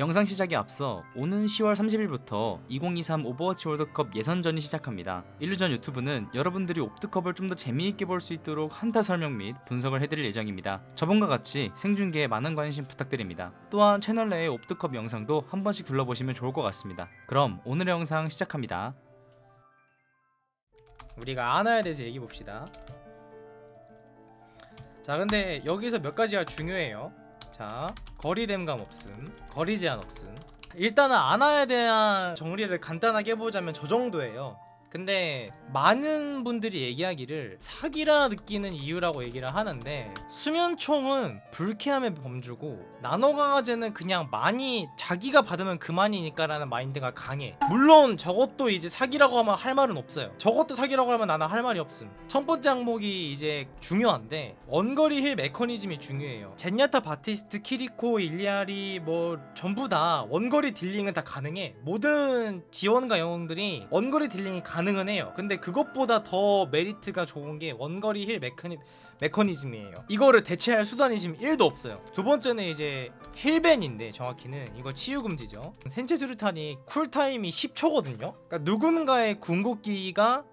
영상 시작에 앞서 오는 10월 30일부터 2023 오버워치 월드컵 예선전이 시작합니다. 일루전 유튜브는 여러분들이 옵드컵을 좀 더 재미있게 볼 수 있도록 한타 설명 및 분석을 해드릴 예정입니다. 저번과 같이 생중계에 많은 관심 부탁드립니다. 또한 채널 내의 옵드컵 영상도 한 번씩 둘러보시면 좋을 것 같습니다. 그럼 오늘의 영상 시작합니다. 우리가 아나에 대해서 얘기해 봅시다. 자, 근데 여기서 몇 가지가 중요해요. 자, 거리 댐감 없음, 거리 제한 없음. 일단은 아나에 대한 정리를 간단하게 해보자면 저 정도예요. 근데 많은 분들이 얘기하기를 사기라 느끼는 이유라고 얘기를 하는데 수면총은 불쾌함의 범주고 나노 강화제는 그냥 많이 자기가 받으면 그만이니까 라는 마인드가 강해. 물론 저것도 이제 사기라고 하면 할 말은 없어요. 저것도 사기라고 하면 나는 할 말이 없음. 첫 번째 항목이 이제 중요한데 원거리 힐 메커니즘이 중요해요. 젠야타 바티스트 키리코 일리아리 뭐 전부 다 원거리 딜링은 다 가능해. 모든 지원가 영웅들이 원거리 딜링이 가능 은 해요. 근데 그것보다 더 메리트가 좋은 게 원거리 힐 메커니, 메커니즘이에요. 이거를 대체할 수단이 지금 1도 없어요. 두 번째는 이제 힐벤인데 정확히는 이거 치유 금지죠. 생체 수류탄이 쿨타임이 10초거든요. 그러니까 누군가의 궁극기가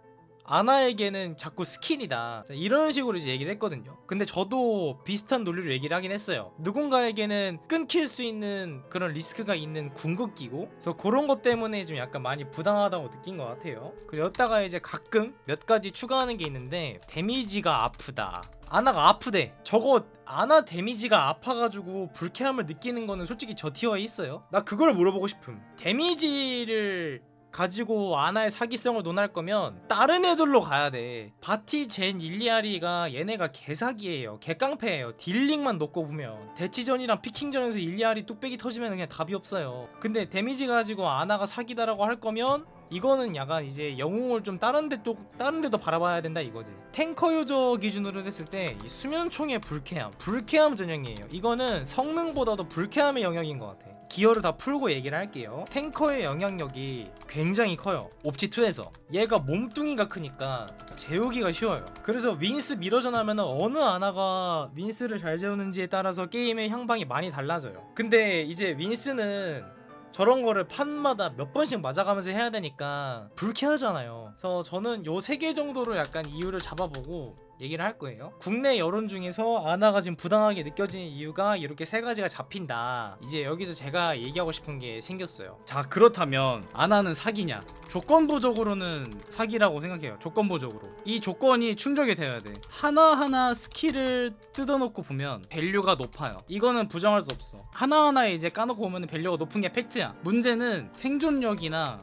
아나에게는 자꾸 스킬이다. 자, 이런 식으로 이제 얘기를 했거든요. 근데 저도 비슷한 논리로 얘기를 하긴 했어요. 누군가에게는 끊길 수 있는 그런 리스크가 있는 궁극기고 그래서 그런 것 때문에 좀 약간 많이 부당하다고 느낀 것 같아요. 그리고 여기다가 이제 가끔 몇 가지 추가하는 게 있는데 데미지가 아프다. 아나가 아프대. 저거 아나 데미지가 아파가지고 불쾌함을 느끼는 거는 솔직히 저 티어에 있어요. 나 그걸 물어보고 싶음. 데미지를 가지고 아나의 사기성을 논할 거면 다른 애들로 가야 돼. 바티 젠 일리아리가 얘네가 개사기예요. 개깡패예요. 딜링만 놓고 보면 대치전이랑 피킹전에서 일리아리 뚝배기 터지면 그냥 답이 없어요. 근데 데미지 가지고 아나가 사기다라고 할 거면 이거는 약간 이제 영웅을 좀 다른 데또 다른 데도 바라봐야 된다 이거지. 탱커 유저 기준으로 했을 때 이 수면총의 불쾌함, 불쾌함 전형이에요. 이거는 성능보다도 불쾌함의 영역인 것 같아. 기어를 다 풀고 얘기를 할게요. 탱커의 영향력이 굉장히 커요. 옵지 2에서 얘가 몸뚱이가 크니까 재우기가 쉬워요. 그래서 윈스 미러전 하면은 어느 아나가 윈스를 잘 재우는지에 따라서 게임의 향방이 많이 달라져요. 근데 이제 윈스는 저런 거를 판마다 몇 번씩 맞아가면서 해야 되니까 불쾌하잖아요. 그래서 저는 요 세 개 정도로 약간 이유를 잡아보고 얘기를 할 거예요. 국내 여론 중에서 아나가 지금 부당하게 느껴지는 이유가 이렇게 세 가지가 잡힌다. 이제 여기서 제가 얘기하고 싶은 게 생겼어요. 자, 그렇다면 아나는 사기냐? 조건부적으로는 사기라고 생각해요. 조건부적으로. 이 조건이 충족이 되어야 돼. 하나하나 스킬을 뜯어놓고 보면 밸류가 높아요. 이거는 부정할 수 없어. 하나하나 이제 까놓고 보면 밸류가 높은 게 팩트야. 문제는 생존력이나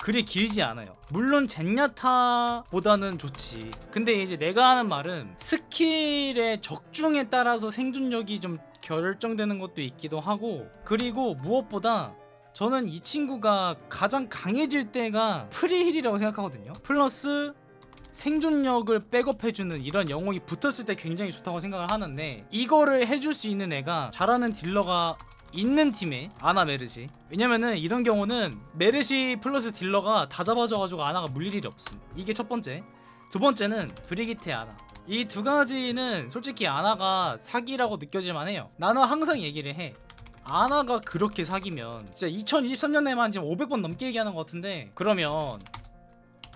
그리 길지 않아요. 물론 젠야타보다는 좋지. 근데 이제 내가 하는 말은 스킬의 적중에 따라서 생존력이 좀 결정되는 것도 있기도 하고 그리고 무엇보다 저는 이 친구가 가장 강해질 때가 프리힐이라고 생각하거든요. 플러스 생존력을 백업해주는 이런 영웅이 붙었을 때 굉장히 좋다고 생각을 하는데 이거를 해줄 수 있는 애가 잘하는 딜러가 있는 팀에 아나 메르시. 왜냐면은 이런 경우는 메르시 플러스 딜러가 다 잡아줘가지고 아나가 물릴 일이 없음. 이게 첫 번째. 두 번째는 브리기테 아나. 이 두 가지는 솔직히 아나가 사기라고 느껴질만 해요. 나는 항상 얘기를 해. 아나가 그렇게 사기면 진짜 2023년에만 지금 500번 넘게 얘기하는 것 같은데 그러면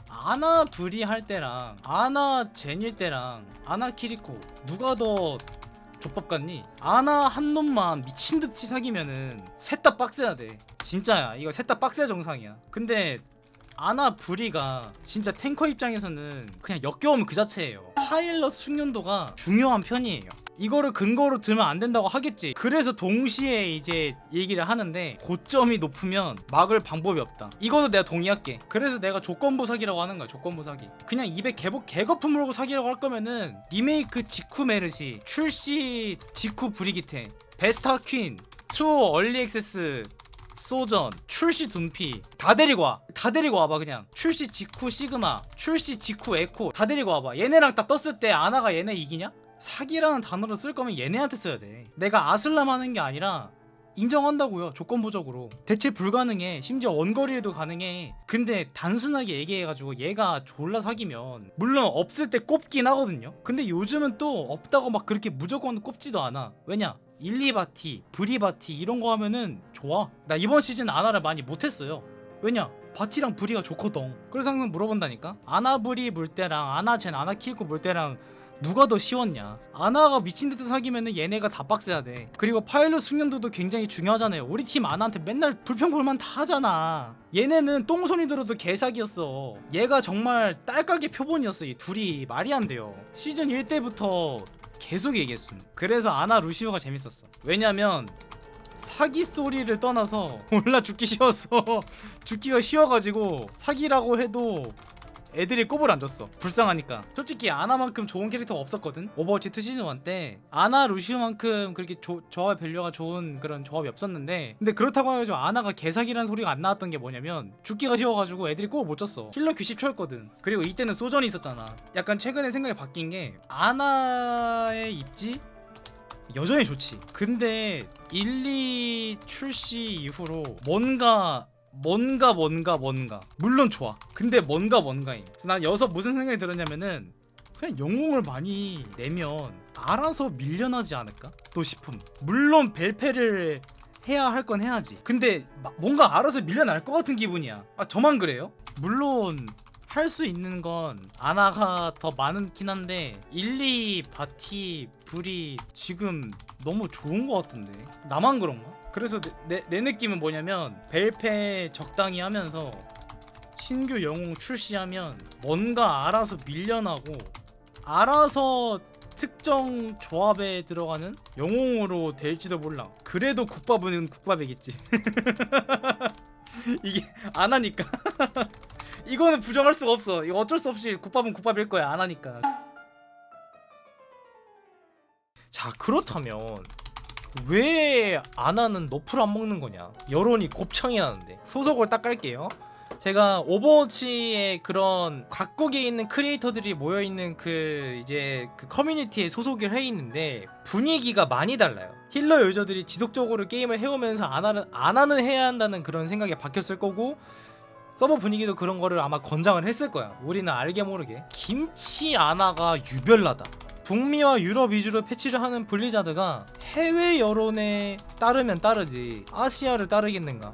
아나 브리 할 때랑 아나 젠일 때랑 아나 키리코 누가 더 족밥 같니? 아나 한 놈만 미친 듯이 사귀면은 셋 다 빡세야 돼. 진짜야. 이거 셋 다 빡세 정상이야. 근데 아나 브리가 진짜 탱커 입장에서는 그냥 역겨움 그 자체예요. 파일럿 숙련도가 중요한 편이에요. 이거를 근거로 들면 안 된다고 하겠지. 그래서 동시에 이제 얘기를 하는데 고점이 높으면 막을 방법이 없다. 이것도 내가 동의할게. 그래서 내가 조건부 사기라고 하는 거야. 조건부 사기. 그냥 입에 개복 개거품으로 사기라고 할 거면은 리메이크 직후 메르시, 출시 직후 브리기테, 베스타 퀸, 투어 얼리 액세스 소전, 출시 둔피 다 데리고 와. 다 데리고 와봐 그냥. 출시 직후 시그마, 출시 직후 에코 다 데리고 와봐. 얘네랑 딱 떴을 때 아나가 얘네 이기냐? 사기라는 단어를 쓸 거면 얘네한테 써야 돼. 내가 아슬람 하는 게 아니라 인정한다고요. 조건부적으로. 대체 불가능해. 심지어 원거리에도 가능해. 근데 단순하게 얘기해가지고 얘가 졸라 사기면 물론 없을 때 꼽긴 하거든요. 근데 요즘은 또 없다고 막 그렇게 무조건 꼽지도 않아. 왜냐? 일리바티, 브리바티 이런 거 하면은 좋아. 나 이번 시즌 아나를 많이 못했어요. 왜냐? 바티랑 브리가 좋거든. 그래서 항상 물어본다니까. 아나 브리 물 때랑 아나 젠 아나 키리코 물 때랑 누가 더 쉬웠냐? 아나가 미친 듯이 사귀면은 얘네가 다 빡세야 돼. 그리고 파일럿 숙련도도 굉장히 중요하잖아요. 우리 팀 아나한테 맨날 불평불만 다 하잖아. 얘네는 똥손이 들어도 개사기였어. 얘가 정말 딸깍의 표본이었어. 이 둘이 말이 안 돼요. 시즌 1 때부터 계속 얘기했음. 그래서 아나 루시오가 재밌었어. 왜냐면 사기 소리를 떠나서 몰라 죽기 쉬웠어. 죽기가 쉬워가지고 사기라고 해도 애들이 꼽을 안 줬어. 불쌍하니까. 솔직히 아나만큼 좋은 캐릭터가 없었거든. 오버워치 2 시즌 1때 아나 루시오만큼 그렇게 조, 조합 밸류가 좋은 그런 조합이 없었는데 근데 그렇다고 해가지고 아나가 개사기라는 소리가 안 나왔던 게 뭐냐면 죽기가 쉬워가지고 애들이 꼽을 못 줬어. 힐러 귀 10초였거든. 그리고 이때는 소전이 있었잖아. 약간 최근에 생각이 바뀐 게 아나의 입지 여전히 좋지. 근데 1, 2 출시 이후로 뭔가 뭔가 뭔가 뭔가 물론 좋아. 근데 뭔가 뭔가임. 그래서 난 여기서 무슨 생각이 들었냐면은 그냥 영웅을 많이 내면 알아서 밀려나지 않을까? 또 싶음. 물론 벨페를 해야 할 건 해야지. 근데 마- 뭔가 알아서 밀려날 것 같은 기분이야. 아 저만 그래요? 물론 할 수 있는 건 아나가 더 많긴 한데 1, 2 바티 불이 지금 너무 좋은 것 같은데 나만 그런가? 그래서 내, 내, 내 느낌은 뭐냐면 벨페 적당히 하면서 신규 영웅 출시하면 뭔가 알아서 밀려나고 알아서 특정 조합에 들어가는 영웅으로 될지도 몰라 그래도 국밥은 국밥이겠지 이게 안 하니까 이거는 부정할 수가 없어. 이거 어쩔 수 없이 국밥은 국밥일 거야. 안 하니까. 자, 그렇다면 왜안 하는 너프를 안 먹는 거냐? 여론이 곱창이 나는데. 소속을 딱 깔게요. 제가 오버워치의 그런 각국에 있는 크리에이터들이 모여 있는 그 이제 그 커뮤니티에 소속을 해 있는데 분위기가 많이 달라요. 힐러 유저들이 지속적으로 게임을 해오면서 안 하는 안 하는 해야 한다는 그런 생각에 바뀌었을 거고 서버 분위기도 그런 거를 아마 권장을 했을 거야. 우리는 알게 모르게. 김치 아나가 유별나다. 북미와 유럽 위주로 패치를 하는 블리자드가 해외 여론에 따르면 따르지 아시아를 따르겠는가?